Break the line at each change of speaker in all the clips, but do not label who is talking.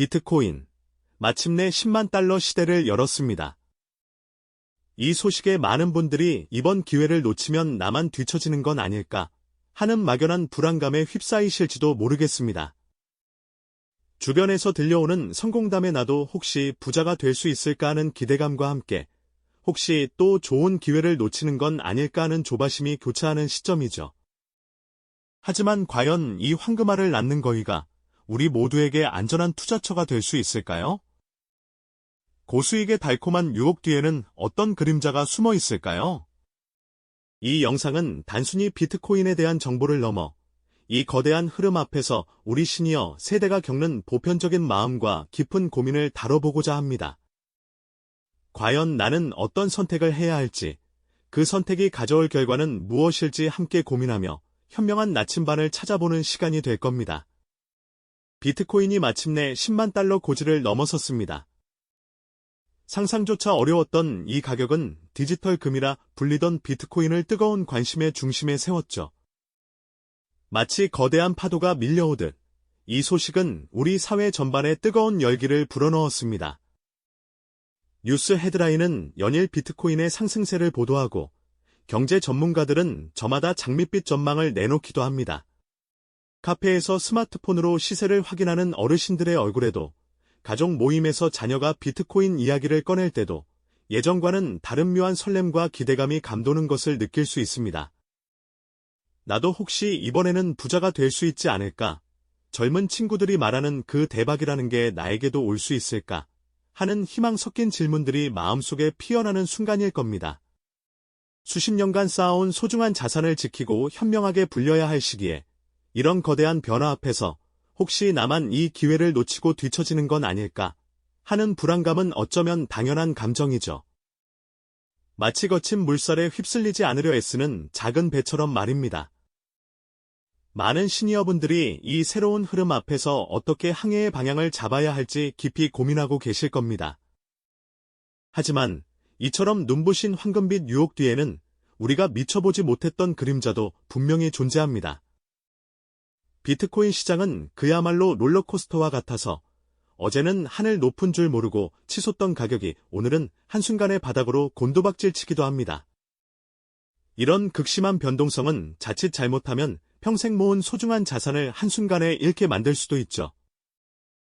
비트코인. 마침내 10만 달러 시대를 열었습니다. 이 소식에 많은 분들이 이번 기회를 놓치면 나만 뒤처지는 건 아닐까 하는 막연한 불안감에 휩싸이실지도 모르겠습니다. 주변에서 들려오는 성공담에 나도 혹시 부자가 될 수 있을까 하는 기대감과 함께 혹시 또 좋은 기회를 놓치는 건 아닐까 하는 조바심이 교차하는 시점이죠. 하지만 과연 이 황금알을 낳는 거위가 우리 모두에게 안전한 투자처가 될 수 있을까요? 고수익의 달콤한 유혹 뒤에는 어떤 그림자가 숨어 있을까요? 이 영상은 단순히 비트코인에 대한 정보를 넘어 이 거대한 흐름 앞에서 우리 시니어 세대가 겪는 보편적인 마음과 깊은 고민을 다뤄보고자 합니다. 과연 나는 어떤 선택을 해야 할지, 그 선택이 가져올 결과는 무엇일지 함께 고민하며 현명한 나침반을 찾아보는 시간이 될 겁니다. 비트코인이 마침내 10만 달러 고지를 넘어섰습니다. 상상조차 어려웠던 이 가격은 디지털 금이라 불리던 비트코인을 뜨거운 관심의 중심에 세웠죠. 마치 거대한 파도가 밀려오듯 이 소식은 우리 사회 전반에 뜨거운 열기를 불어넣었습니다. 뉴스 헤드라인은 연일 비트코인의 상승세를 보도하고 경제 전문가들은 저마다 장밋빛 전망을 내놓기도 합니다. 카페에서 스마트폰으로 시세를 확인하는 어르신들의 얼굴에도 가족 모임에서 자녀가 비트코인 이야기를 꺼낼 때도 예전과는 다른 묘한 설렘과 기대감이 감도는 것을 느낄 수 있습니다. 나도 혹시 이번에는 부자가 될 수 있지 않을까? 젊은 친구들이 말하는 그 대박이라는 게 나에게도 올 수 있을까? 하는 희망 섞인 질문들이 마음속에 피어나는 순간일 겁니다. 수십 년간 쌓아온 소중한 자산을 지키고 현명하게 불려야 할 시기에 이런 거대한 변화 앞에서 혹시 나만 이 기회를 놓치고 뒤처지는 건 아닐까 하는 불안감은 어쩌면 당연한 감정이죠. 마치 거친 물살에 휩쓸리지 않으려 애쓰는 작은 배처럼 말입니다. 많은 시니어분들이 이 새로운 흐름 앞에서 어떻게 항해의 방향을 잡아야 할지 깊이 고민하고 계실 겁니다. 하지만 이처럼 눈부신 황금빛 유혹 뒤에는 우리가 미쳐보지 못했던 그림자도 분명히 존재합니다. 비트코인 시장은 그야말로 롤러코스터와 같아서 어제는 하늘 높은 줄 모르고 치솟던 가격이 오늘은 한순간에 바닥으로 곤두박질 치기도 합니다. 이런 극심한 변동성은 자칫 잘못하면 평생 모은 소중한 자산을 한순간에 잃게 만들 수도 있죠.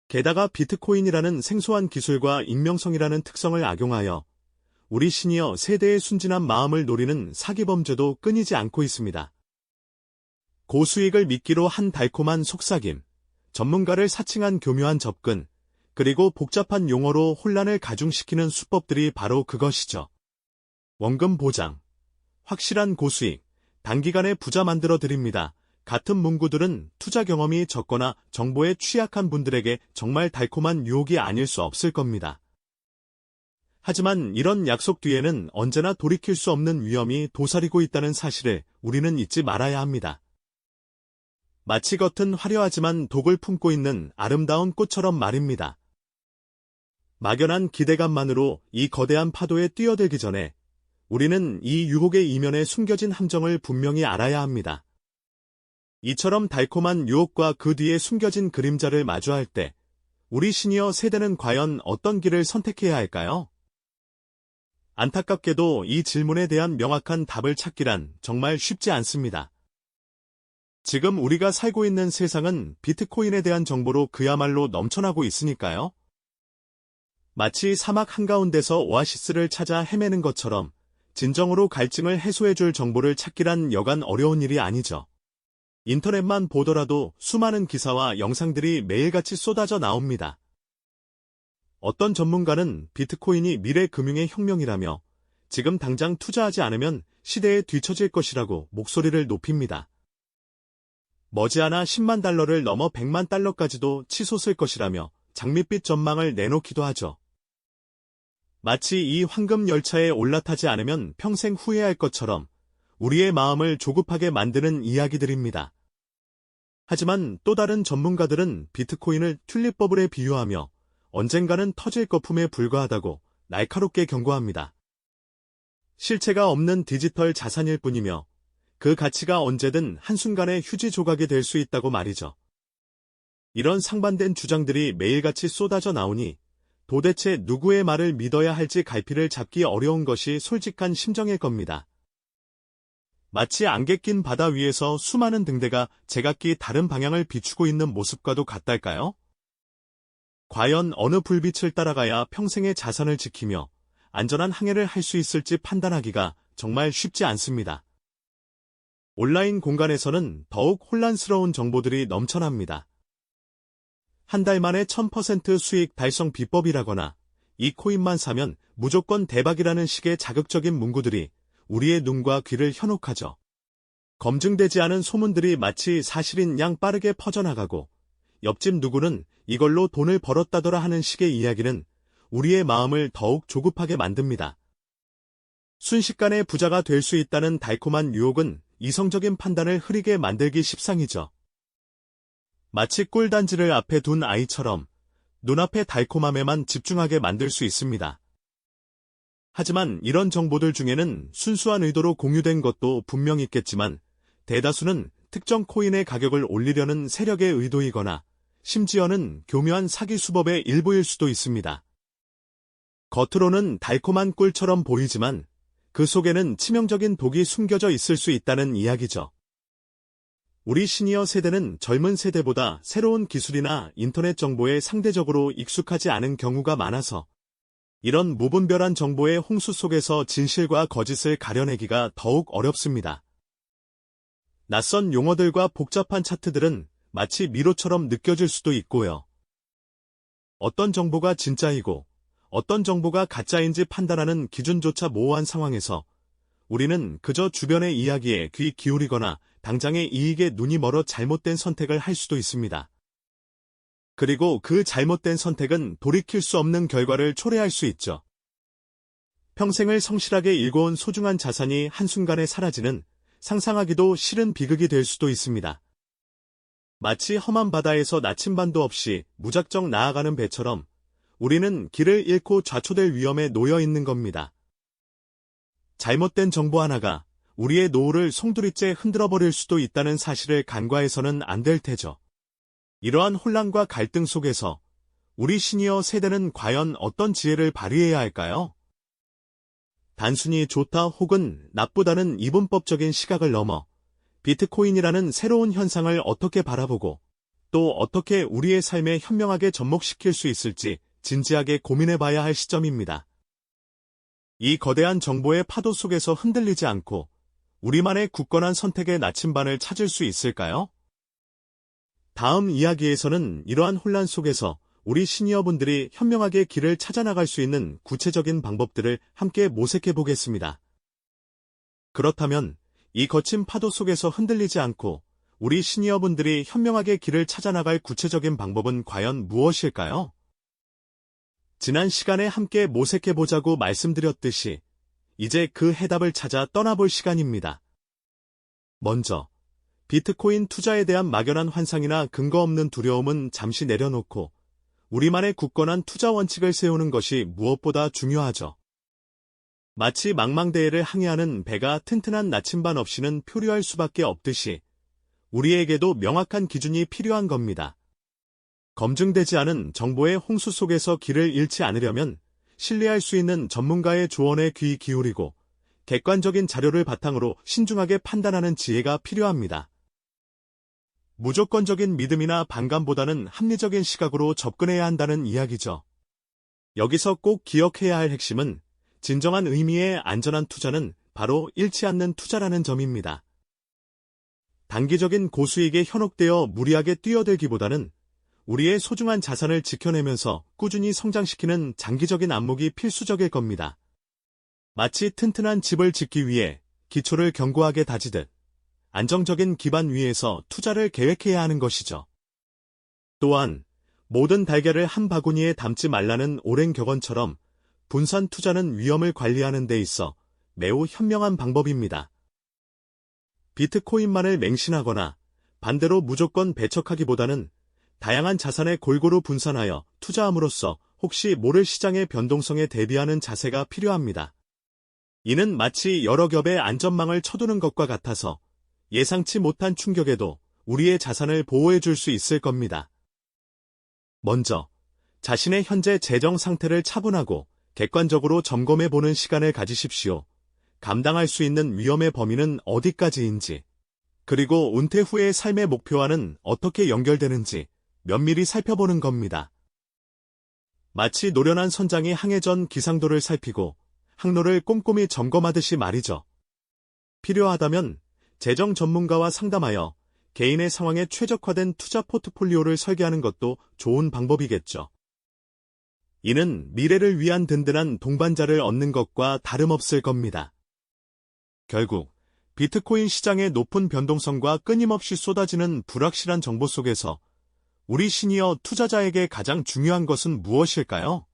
게다가 비트코인이라는 생소한 기술과 익명성이라는 특성을 악용하여 우리 시니어 세대의 순진한 마음을 노리는 사기범죄도 끊이지 않고 있습니다. 고수익을 미끼로 한 달콤한 속삭임, 전문가를 사칭한 교묘한 접근, 그리고 복잡한 용어로 혼란을 가중시키는 수법들이 바로 그것이죠. 원금 보장, 확실한 고수익, 단기간에 부자 만들어 드립니다. 같은 문구들은 투자 경험이 적거나 정보에 취약한 분들에게 정말 달콤한 유혹이 아닐 수 없을 겁니다. 하지만 이런 약속 뒤에는 언제나 돌이킬 수 없는 위험이 도사리고 있다는 사실을 우리는 잊지 말아야 합니다. 마치 겉은 화려하지만 독을 품고 있는 아름다운 꽃처럼 말입니다. 막연한 기대감만으로 이 거대한 파도에 뛰어들기 전에 우리는 이 유혹의 이면에 숨겨진 함정을 분명히 알아야 합니다. 이처럼 달콤한 유혹과 그 뒤에 숨겨진 그림자를 마주할 때 우리 시니어 세대는 과연 어떤 길을 선택해야 할까요? 안타깝게도 이 질문에 대한 명확한 답을 찾기란 정말 쉽지 않습니다. 지금 우리가 살고 있는 세상은 비트코인에 대한 정보로 그야말로 넘쳐나고 있으니까요. 마치 사막 한가운데서 오아시스를 찾아 헤매는 것처럼 진정으로 갈증을 해소해줄 정보를 찾기란 여간 어려운 일이 아니죠. 인터넷만 보더라도 수많은 기사와 영상들이 매일같이 쏟아져 나옵니다. 어떤 전문가는 비트코인이 미래 금융의 혁명이라며 지금 당장 투자하지 않으면 시대에 뒤처질 것이라고 목소리를 높입니다. 머지않아 10만 달러를 넘어 100만 달러까지도 치솟을 것이라며 장밋빛 전망을 내놓기도 하죠. 마치 이 황금 열차에 올라타지 않으면 평생 후회할 것처럼 우리의 마음을 조급하게 만드는 이야기들입니다. 하지만 또 다른 전문가들은 비트코인을 튤립버블에 비유하며 언젠가는 터질 거품에 불과하다고 날카롭게 경고합니다. 실체가 없는 디지털 자산일 뿐이며 그 가치가 언제든 한순간에 휴지 조각이 될 수 있다고 말이죠. 이런 상반된 주장들이 매일같이 쏟아져 나오니 도대체 누구의 말을 믿어야 할지 갈피를 잡기 어려운 것이 솔직한 심정일 겁니다. 마치 안개 낀 바다 위에서 수많은 등대가 제각기 다른 방향을 비추고 있는 모습과도 같달까요? 과연 어느 불빛을 따라가야 평생의 자산을 지키며 안전한 항해를 할 수 있을지 판단하기가 정말 쉽지 않습니다. 온라인 공간에서는 더욱 혼란스러운 정보들이 넘쳐납니다. 한 달 만에 1000% 수익 달성 비법이라거나 이 코인만 사면 무조건 대박이라는 식의 자극적인 문구들이 우리의 눈과 귀를 현혹하죠. 검증되지 않은 소문들이 마치 사실인 양 빠르게 퍼져나가고 옆집 누구는 이걸로 돈을 벌었다더라 하는 식의 이야기는 우리의 마음을 더욱 조급하게 만듭니다. 순식간에 부자가 될 수 있다는 달콤한 유혹은 이성적인 판단을 흐리게 만들기 십상이죠. 마치 꿀단지를 앞에 둔 아이처럼 눈앞의 달콤함에만 집중하게 만들 수 있습니다. 하지만 이런 정보들 중에는 순수한 의도로 공유된 것도 분명 있겠지만 대다수는 특정 코인의 가격을 올리려는 세력의 의도이거나 심지어는 교묘한 사기 수법의 일부일 수도 있습니다. 겉으로는 달콤한 꿀처럼 보이지만 그 속에는 치명적인 독이 숨겨져 있을 수 있다는 이야기죠. 우리 시니어 세대는 젊은 세대보다 새로운 기술이나 인터넷 정보에 상대적으로 익숙하지 않은 경우가 많아서 이런 무분별한 정보의 홍수 속에서 진실과 거짓을 가려내기가 더욱 어렵습니다. 낯선 용어들과 복잡한 차트들은 마치 미로처럼 느껴질 수도 있고요. 어떤 정보가 진짜이고 어떤 정보가 가짜인지 판단하는 기준조차 모호한 상황에서 우리는 그저 주변의 이야기에 귀 기울이거나 당장의 이익에 눈이 멀어 잘못된 선택을 할 수도 있습니다. 그리고 그 잘못된 선택은 돌이킬 수 없는 결과를 초래할 수 있죠. 평생을 성실하게 일궈온 소중한 자산이 한순간에 사라지는 상상하기도 싫은 비극이 될 수도 있습니다. 마치 험한 바다에서 나침반도 없이 무작정 나아가는 배처럼 우리는 길을 잃고 좌초될 위험에 놓여 있는 겁니다. 잘못된 정보 하나가 우리의 노후를 송두리째 흔들어 버릴 수도 있다는 사실을 간과해서는 안 될 테죠. 이러한 혼란과 갈등 속에서 우리 시니어 세대는 과연 어떤 지혜를 발휘해야 할까요? 단순히 좋다 혹은 나쁘다는 이분법적인 시각을 넘어 비트코인이라는 새로운 현상을 어떻게 바라보고 또 어떻게 우리의 삶에 현명하게 접목시킬 수 있을지 진지하게 고민해 봐야 할 시점입니다. 이 거대한 정보의 파도 속에서 흔들리지 않고 우리만의 굳건한 선택의 나침반을 찾을 수 있을까요? 다음 이야기에서는 이러한 혼란 속에서 우리 시니어분들이 현명하게 길을 찾아나갈 수 있는 구체적인 방법들을 함께 모색해 보겠습니다. 그렇다면 이 거친 파도 속에서 흔들리지 않고 우리 시니어분들이 현명하게 길을 찾아나갈 구체적인 방법은 과연 무엇일까요? 지난 시간에 함께 모색해보자고 말씀드렸듯이 이제 그 해답을 찾아 떠나볼 시간입니다. 먼저, 비트코인 투자에 대한 막연한 환상이나 근거 없는 두려움은 잠시 내려놓고 우리만의 굳건한 투자 원칙을 세우는 것이 무엇보다 중요하죠. 마치 망망대해를 항해하는 배가 튼튼한 나침반 없이는 표류할 수밖에 없듯이 우리에게도 명확한 기준이 필요한 겁니다. 검증되지 않은 정보의 홍수 속에서 길을 잃지 않으려면 신뢰할 수 있는 전문가의 조언에 귀 기울이고 객관적인 자료를 바탕으로 신중하게 판단하는 지혜가 필요합니다. 무조건적인 믿음이나 반감보다는 합리적인 시각으로 접근해야 한다는 이야기죠. 여기서 꼭 기억해야 할 핵심은 진정한 의미의 안전한 투자는 바로 잃지 않는 투자라는 점입니다. 단기적인 고수익에 현혹되어 무리하게 뛰어들기보다는 우리의 소중한 자산을 지켜내면서 꾸준히 성장시키는 장기적인 안목이 필수적일 겁니다. 마치 튼튼한 집을 짓기 위해 기초를 견고하게 다지듯 안정적인 기반 위에서 투자를 계획해야 하는 것이죠. 또한 모든 달걀을 한 바구니에 담지 말라는 오랜 격언처럼 분산 투자는 위험을 관리하는 데 있어 매우 현명한 방법입니다. 비트코인만을 맹신하거나 반대로 무조건 배척하기보다는 다양한 자산에 골고루 분산하여 투자함으로써 혹시 모를 시장의 변동성에 대비하는 자세가 필요합니다. 이는 마치 여러 겹의 안전망을 쳐두는 것과 같아서 예상치 못한 충격에도 우리의 자산을 보호해 줄 수 있을 겁니다. 먼저 자신의 현재 재정 상태를 차분하고 객관적으로 점검해 보는 시간을 가지십시오. 감당할 수 있는 위험의 범위는 어디까지인지, 그리고 은퇴 후의 삶의 목표와는 어떻게 연결되는지 면밀히 살펴보는 겁니다. 마치 노련한 선장이 항해 전 기상도를 살피고 항로를 꼼꼼히 점검하듯이 말이죠. 필요하다면 재정 전문가와 상담하여 개인의 상황에 최적화된 투자 포트폴리오를 설계하는 것도 좋은 방법이겠죠. 이는 미래를 위한 든든한 동반자를 얻는 것과 다름없을 겁니다. 결국 비트코인 시장의 높은 변동성과 끊임없이 쏟아지는 불확실한 정보 속에서 우리 시니어 투자자에게 가장 중요한 것은 무엇일까요?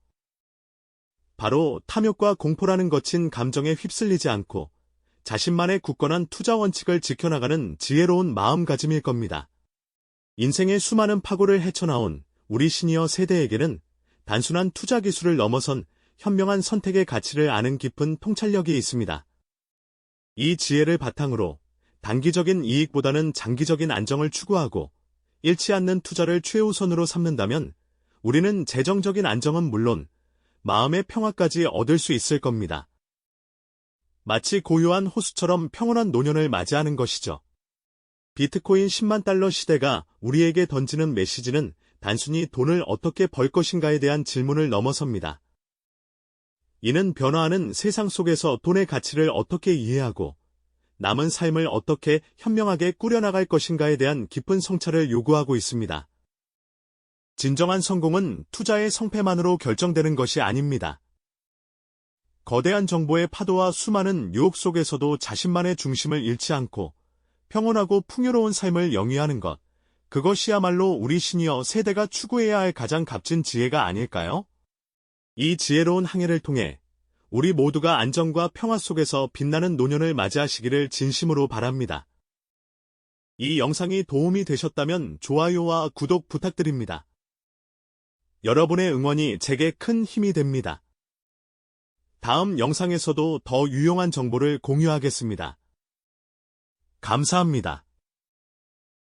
바로 탐욕과 공포라는 거친 감정에 휩쓸리지 않고 자신만의 굳건한 투자 원칙을 지켜나가는 지혜로운 마음가짐일 겁니다. 인생의 수많은 파고를 헤쳐나온 우리 시니어 세대에게는 단순한 투자 기술을 넘어선 현명한 선택의 가치를 아는 깊은 통찰력이 있습니다. 이 지혜를 바탕으로 단기적인 이익보다는 장기적인 안정을 추구하고 잃지 않는 투자를 최우선으로 삼는다면 우리는 재정적인 안정은 물론 마음의 평화까지 얻을 수 있을 겁니다. 마치 고요한 호수처럼 평온한 노년을 맞이하는 것이죠. 비트코인 10만 달러 시대가 우리에게 던지는 메시지는 단순히 돈을 어떻게 벌 것인가에 대한 질문을 넘어섭니다. 이는 변화하는 세상 속에서 돈의 가치를 어떻게 이해하고 남은 삶을 어떻게 현명하게 꾸려나갈 것인가에 대한 깊은 성찰을 요구하고 있습니다. 진정한 성공은 투자의 성패만으로 결정되는 것이 아닙니다. 거대한 정보의 파도와 수많은 유혹 속에서도 자신만의 중심을 잃지 않고 평온하고 풍요로운 삶을 영위하는 것, 그것이야말로 우리 시니어 세대가 추구해야 할 가장 값진 지혜가 아닐까요? 이 지혜로운 항해를 통해 우리 모두가 안정과 평화 속에서 빛나는 노년을 맞이하시기를 진심으로 바랍니다. 이 영상이 도움이 되셨다면 좋아요와 구독 부탁드립니다. 여러분의 응원이 제게 큰 힘이 됩니다. 다음 영상에서도 더 유용한 정보를 공유하겠습니다. 감사합니다.